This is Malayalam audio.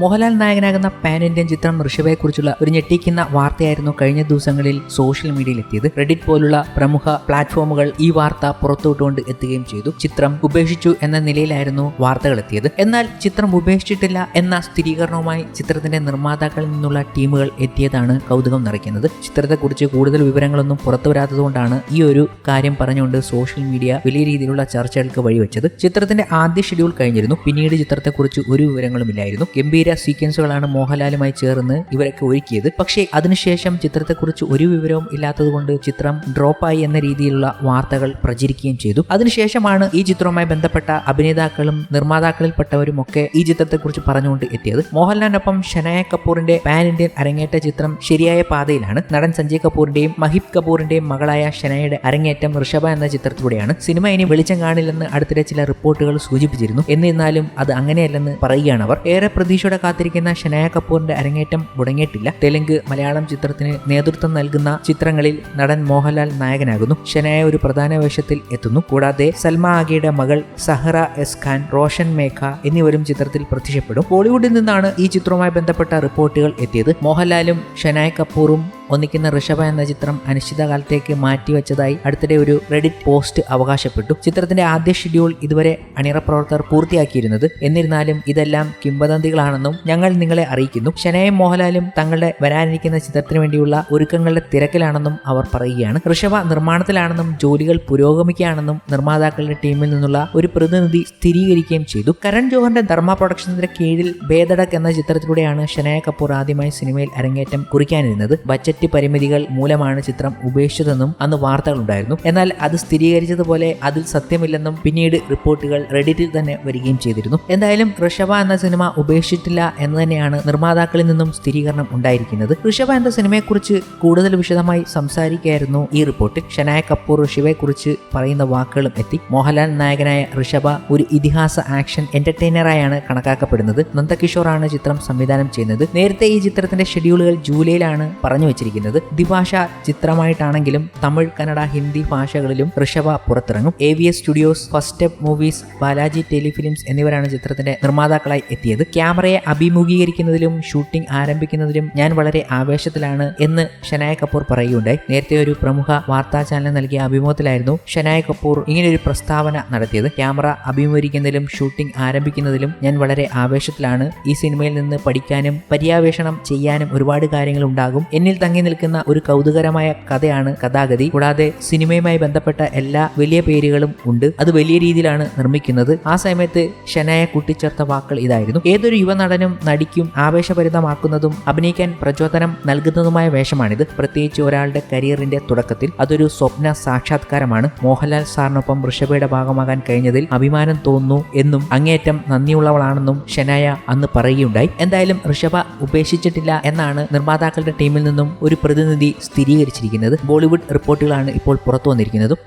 മോഹൻലാൽ നായകനാകുന്ന പാൻ ഇന്ത്യൻ ചിത്രം ഋഷഭയെക്കുറിച്ചുള്ള ഒരു ഞെട്ടിക്കുന്ന വാർത്തയായിരുന്നു കഴിഞ്ഞ ദിവസങ്ങളിൽ സോഷ്യൽ മീഡിയയിൽ എത്തിയത് റെഡിറ്റ് പോലുള്ള പ്രമുഖ പ്ലാറ്റ്ഫോമുകൾ ഈ വാർത്ത പുറത്തുവിട്ടുകൊണ്ട് എത്തുകയും ചെയ്തു. ചിത്രം ഉപേക്ഷിച്ചു എന്ന നിലയിലായിരുന്നു വാർത്തകൾ എത്തിയത് എന്നാൽ ചിത്രം ഉപേക്ഷിച്ചിട്ടില്ല എന്ന സ്ഥിരീകരണവുമായി ചിത്രത്തിന്റെ നിർമ്മാതാക്കളിൽ നിന്നുള്ള ടീമുകൾ എത്തിയതാണ് കൗതുകം നിറയ്ക്കുന്നത്. ചിത്രത്തെക്കുറിച്ച് കൂടുതൽ വിവരങ്ങളൊന്നും പുറത്തു വരാത്തതുകൊണ്ടാണ് ഈ ഒരു കാര്യം പറഞ്ഞുകൊണ്ട് സോഷ്യൽ മീഡിയ വലിയ രീതിയിലുള്ള ചർച്ചകൾക്ക് വഴിവെച്ചത്. ചിത്രത്തിന്റെ ആദ്യ ഷെഡ്യൂൾ കഴിഞ്ഞിരുന്നു. പിന്നീട് ചിത്രത്തെക്കുറിച്ച് ഒരു വിവരങ്ങളും ഇല്ലായിരുന്നു. ഗംഭീര സീക്വൻസുകളാണ് മോഹൻലാലുമായി ചേർന്ന് ഇവരൊക്കെ ഒരുക്കിയത്. പക്ഷേ അതിനുശേഷം ചിത്രത്തെക്കുറിച്ച് ഒരു വിവരവും ഇല്ലാത്തതുകൊണ്ട് ചിത്രം ഡ്രോപ്പായി എന്ന രീതിയിലുള്ള വാർത്തകൾ പ്രചരിക്കുകയും ചെയ്തു. അതിനുശേഷമാണ് ഈ ചിത്രവുമായി ബന്ധപ്പെട്ട അഭിനേതാക്കളും നിർമ്മാതാക്കളിൽപ്പെട്ടവരും ഒക്കെ ഈ ചിത്രത്തെക്കുറിച്ച് പറഞ്ഞുകൊണ്ട് എത്തിയത്. മോഹൻലാലിനൊപ്പം ഷനായ കപൂറിന്റെ പാൻ ഇന്ത്യൻ അരങ്ങേറ്റ ചിത്രം ശരിയായ പാതയിലാണ്. നടൻ സഞ്ജയ് കപൂറിന്റെയും മഹിബ് കപൂറിന്റെയും മകളായ ഷനയുടെ അരങ്ങേറ്റം ഋഷഭ എന്ന ചിത്രത്തിലൂടെയാണ്. സിനിമ ഇനി വെളിച്ചം കാണില്ലെന്ന് അടുത്തിടെ ചില റിപ്പോർട്ടുകൾ സൂചിപ്പിച്ചിരുന്നു. എന്നിരുന്നാലും അത് അങ്ങനെയല്ലെന്ന് പറയുകയാണ് അവർ. ഏറെ പ്രതീക്ഷയോടെ കാത്തിരിക്കുന്ന ഷനായ കപൂറിന്റെ അരങ്ങേറ്റം മുടങ്ങിയിട്ടില്ല. തെലുങ്ക് മലയാളം ചിത്രത്തിന് നേതൃത്വം നൽകുന്ന ചിത്രങ്ങളിൽ നടൻ മോഹൻലാൽ നായകനാകുന്നു. ഷനായ ഒരു പ്രധാന വേഷത്തിൽ എത്തുന്നു. കൂടാതെ സൽമ ആഗിയുടെ മകൾ സഹറ എസ് ഖാൻ റോഷൻ മേഘ എന്നിവരും ചിത്രത്തിൽ പ്രത്യക്ഷപ്പെടും. ബോളിവുഡിൽ നിന്നാണ് ഈ ചിത്രവുമായി ബന്ധപ്പെട്ട റിപ്പോർട്ടുകൾ എത്തിയത്. മോഹൻലാലും ഷനായ് കപൂറും ഒന്നിക്കുന്ന ഋഷഭ എന്ന ചിത്രം അനിശ്ചിതകാലത്തേക്ക് മാറ്റിവെച്ചതായി അടുത്തിടെ ഒരു റെഡിറ്റ് പോസ്റ്റ് അവകാശപ്പെട്ടു. ചിത്രത്തിന്റെ ആദ്യ ഷെഡ്യൂൾ ഇതുവരെ അണിയറ പ്രവർത്തകർ പൂർത്തിയാക്കിയിരുന്നത്. എന്നിരുന്നാലും ഇതെല്ലാം കിംവദന്തികളാണെന്നും ഞങ്ങൾ നിങ്ങളെ അറിയിക്കുന്നു. ശനയും മോഹൻലാലും തങ്ങളുടെ വരാനിരിക്കുന്ന ചിത്രത്തിന് വേണ്ടിയുള്ള ഒരുക്കങ്ങളുടെ തിരക്കിലാണെന്നും അവർ പറയുകയാണ്. ഋഷഭ നിർമ്മാണത്തിലാണെന്നും ജോലികൾ പുരോഗമിക്കുകയാണെന്നും നിർമ്മാതാക്കളുടെ ടീമിൽ നിന്നുള്ള ഒരു പ്രതിനിധി സ്ഥിരീകരിക്കുകയും ചെയ്തു. കരൺ ജോഹറിന്റെ ധർമ്മ പ്രൊഡക്ഷൻസിന്റെ കീഴിൽ ബേദടക് എന്ന ചിത്രത്തിലൂടെയാണ് ഷനയ കപൂർ ആദ്യമായി സിനിമയിൽ അരങ്ങേറ്റം കുറിക്കാനിരുന്നത്. ബജറ്റ് പരിമിതികൾ മൂലമാണ് ചിത്രം ഉപേക്ഷിച്ചതെന്നും അന്ന് വാർത്തകളുണ്ടായിരുന്നു. എന്നാൽ അത് സ്ഥിരീകരിച്ചതുപോലെ അതിൽ സത്യമില്ലെന്നും പിന്നീട് റിപ്പോർട്ടുകൾ റെഡിറ്റിൽ തന്നെ വരികയും ചെയ്തിരുന്നു. എന്തായാലും ഋഷഭ എന്ന സിനിമ ഉപേക്ഷിച്ചിട്ടില്ല എന്ന് തന്നെയാണ് നിർമ്മാതാക്കളിൽ നിന്നും സ്ഥിരീകരണം ഉണ്ടായിരിക്കുന്നത്. ഋഷഭ എന്ന സിനിമയെക്കുറിച്ച് കൂടുതൽ വിശദമായി സംസാരിക്കുകയായിരുന്നു ഈ റിപ്പോർട്ടിൽ. ഷനായ കപൂർ ഋഷിവയെക്കുറിച്ച് പറയുന്ന വാക്കുകളും എത്തി. മോഹൻലാൽ നായകനായ ഋഷഭ ഒരു ഇതിഹാസ ആക്ഷൻ എന്റർടൈനറായാണ് കണക്കാക്കപ്പെടുന്നത്. നന്ദകിഷോറാണ് ചിത്രം സംവിധാനം ചെയ്യുന്നത്. നേരത്തെ ഈ ചിത്രത്തിന്റെ ഷെഡ്യൂളുകൾ ജൂലൈയിലാണ് പറഞ്ഞു വെച്ചിരിക്കുന്നത്. ദ്വിഭാഷ ചിത്രമായിട്ടാണെങ്കിലും തമിഴ് കന്നഡ ഹിന്ദി ഭാഷകളിലും Rishabha പുറത്തിറങ്ങും. A V S studios first step movies Balaji telefilms എന്നിവരാണ് ചിത്രത്തിന്റെ നിർമ്മാതാക്കളായി എത്തിയത്. ക്യാമറയെ അഭിമുഖീകരിക്കുന്നതിലും ഷൂട്ടിംഗ് ആരംഭിക്കുന്നതിലും ഞാൻ വളരെ ആവേശത്തിലാണ് എന്ന് ഷനായ കപൂർ പറയുകയുണ്ടായി. നേരത്തെ ഒരു പ്രമുഖ വാർത്താ ചാനൽ നൽകിയ അഭിമുഖത്തിലായിരുന്നു ഷനായ കപൂർ ഇങ്ങനെയൊരു പ്രസ്താവന നടത്തിയത്. ക്യാമറ അഭിമുഖീകരിക്കുന്നതിലും ഷൂട്ടിംഗ് ആരംഭിക്കുന്നതിലും ഞാൻ വളരെ ആവേശത്തിലാണ്. ഈ സിനിമയിൽ നിന്ന് പഠിക്കാനും പര്യാവേഷണം ചെയ്യാനും ഒരുപാട് കാര്യങ്ങൾ ഉണ്ടാകും. എന്നിൽ തങ്ങി നിൽക്കുന്ന ഒരു കൗതുകരമായ കഥയാണ് കഥാഗതി. കൂടാതെ സിനിമയുമായി ബന്ധപ്പെട്ട എല്ലാ വലിയ പേരുകളും ഉണ്ട്. അത് വലിയ രീതിയിലാണ് നിർമ്മിക്കുന്നത്. ആ സമയത്ത് ഷനായ കൂട്ടിച്ചേർത്ത വാക്കുകൾ ഇതായിരുന്നു. ഏതൊരു യുവനടനും നടിക്കും ആവേശഭരിതമാക്കുന്നതും അഭിനയിക്കാൻ പ്രചോദനം നൽകുന്നതുമായ വേഷമാണിത്. പ്രത്യേകിച്ച് ഒരാളുടെ കരിയറിന്റെ തുടക്കത്തിൽ അതൊരു സ്വപ്ന സാക്ഷാത്കാരമാണ്. മോഹൻലാൽ സാറിനൊപ്പം ഋഷഭയുടെ ഭാഗമാകാൻ കഴിഞ്ഞതിൽ അഭിമാനം തോന്നുന്നു എന്നും അങ്ങേയറ്റം നന്ദിയുള്ളവളാണെന്നും ഷനായ അന്ന് പറയുകയുണ്ടായി. എന്തായാലും ഋഷഭ ഉപേക്ഷിച്ചിട്ടില്ല എന്നാണ് നിർമ്മാതാക്കളുടെ ടീമിൽ നിന്നും ഒരു പ്രതിനിധി സ്ഥിരീകരിച്ചിരിക്കുന്നത് ബോളിവുഡ് റിപ്പോർട്ടുകളാണ് ഇപ്പോൾ പുറത്തു വന്നിരിക്കുന്നതും.